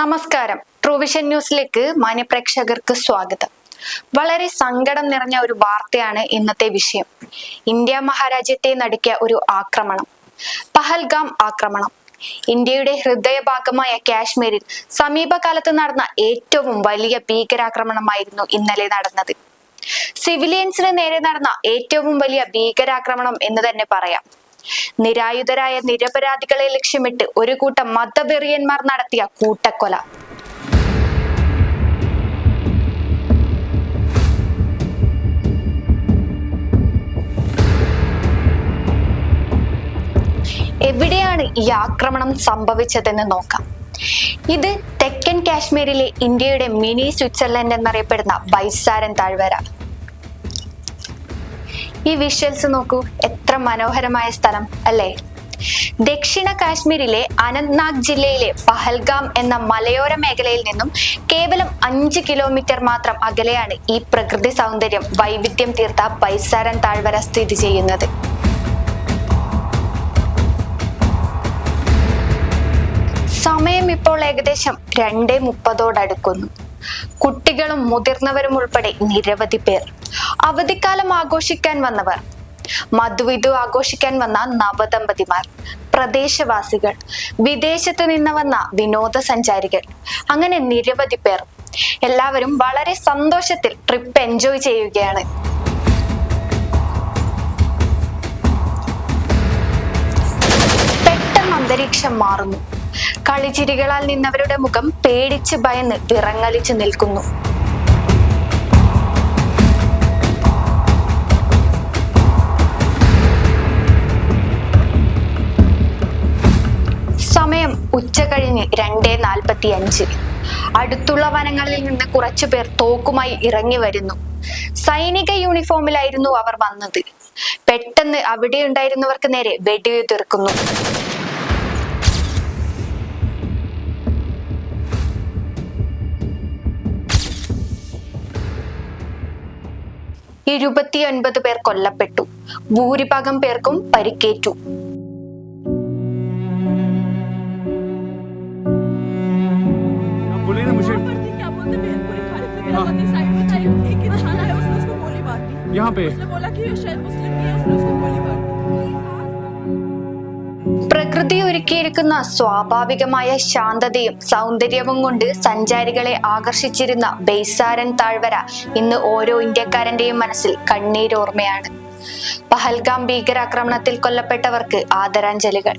നമസ്കാരം. ട്രൂവിഷൻ ന്യൂസിലേക്ക് മാന്യപ്രേക്ഷകർക്ക് സ്വാഗതം. വളരെ സങ്കടം നിറഞ്ഞ ഒരു വാർത്തയാണ് ഇന്നത്തെ വിഷയം. ഇന്ത്യ മഹാരാജ്യത്തെ നടുക്കിയ ഒരു ആക്രമണം. പഹൽഗാം ആക്രമണം. ഇന്ത്യയുടെ ഹൃദയഭാഗമായ കാശ്മീരിൽ സമീപകാലത്ത് നടന്ന ഏറ്റവും വലിയ ഭീകരാക്രമണമായിരുന്നു ഇന്നലെ നടന്നത്. സിവിലിയൻസിന് നേരെ നടന്ന ഏറ്റവും വലിയ ഭീകരാക്രമണം എന്ന് തന്നെ പറയാം. നിരായുധരായ നിരപരാധികളെ ലക്ഷ്യമിട്ട് ഒരു കൂട്ടം മതവെറിയന്മാർ നടത്തിയ കൂട്ടക്കൊല. എവിടെയാണ് ഈ ആക്രമണം സംഭവിച്ചതെന്ന് നോക്കാം. ഇത് തെക്കൻ കാശ്മീരിലെ ഇന്ത്യയുടെ മിനി സ്വിറ്റ്സർലൻഡ് എന്നറിയപ്പെടുന്ന ബൈസാരൻ താഴ്വര. ഈ വിഷ്വൽസ് നോക്കൂ. എത്ര മനോഹരമായ സ്ഥലം അല്ലേ? ദക്ഷിണ കാശ്മീരിലെ അനന്ത്നാഗ് ജില്ലയിലെ പഹൽഗാം എന്ന മലയോര മേഖലയിൽ നിന്നും കേവലം അഞ്ച് കിലോമീറ്റർ മാത്രം അകലെയാണ് ഈ പ്രകൃതി സൗന്ദര്യം വൈവിധ്യം തീർത്ത ബൈസാരൻ താഴ്വര സ്ഥിതി ചെയ്യുന്നത്. സമയം ഇപ്പോൾ ഏകദേശം രണ്ടേ മുപ്പതോടടുക്കുന്നു. കുട്ടികളും മുതിർന്നവരും ഉൾപ്പെടെ നിരവധി പേർ. അവധിക്കാലം ആഘോഷിക്കാൻ വന്നവർ. മധുവിധു ആഘോഷിക്കാൻ വന്ന നവദമ്പതിമാർ പ്രദേശവാസികൾ വിദേശത്ത് നിന്ന് വന്ന വിനോദസഞ്ചാരികൾ അങ്ങനെ നിരവധി പേർ. എല്ലാവരും വളരെ സന്തോഷത്തിൽ ട്രിപ്പ് എൻജോയ് ചെയ്യുകയാണ്. പെട്ടെന്ന് അന്തരീക്ഷം മാറുന്നു. കളിചിരികളാൽ നിന്നവരുടെ മുഖം പേടിച്ച് ഭയന്ന് വിറങ്ങലിച്ചു നിൽക്കുന്നു. സമയം ഉച്ച കഴിഞ്ഞ് രണ്ടേ നാൽപ്പത്തി അഞ്ച് അടുത്തുള്ള വനങ്ങളിൽ നിന്ന് കുറച്ചു പേർ തോക്കുമായി ഇറങ്ങി വരുന്നു. സൈനിക യൂണിഫോമിലായിരുന്നു അവർ വന്നത്. പെട്ടെന്ന് അവിടെ ഉണ്ടായിരുന്നവർക്ക് നേരെ വെടിയുതിർക്കുന്നു ഇരുപത്തിയൊൻപത് പേർ കൊല്ലപ്പെട്ടു. ഭൂരിഭാഗം പേർക്കും പരിക്കേറ്റു. यहाँ पे उसने बोला कि ये शायद मुस्लिम नहीं है उसने उसको गोली मार दी പ്രകൃതി ഒരുക്കിയിരിക്കുന്ന സ്വാഭാവികമായ ശാന്തതയും സൗന്ദര്യവും കൊണ്ട് സഞ്ചാരികളെ ആകർഷിച്ചിരുന്ന ബെയ്സാരൻ താഴ്വര ഇന്ന് ഓരോ ഇന്ത്യക്കാരന്റെയും മനസ്സിൽ കണ്ണീരോർമ്മയാണ് പഹൽഗാം ഭീകരാക്രമണത്തിൽ കൊല്ലപ്പെട്ടവർക്ക് ആദരാഞ്ജലികൾ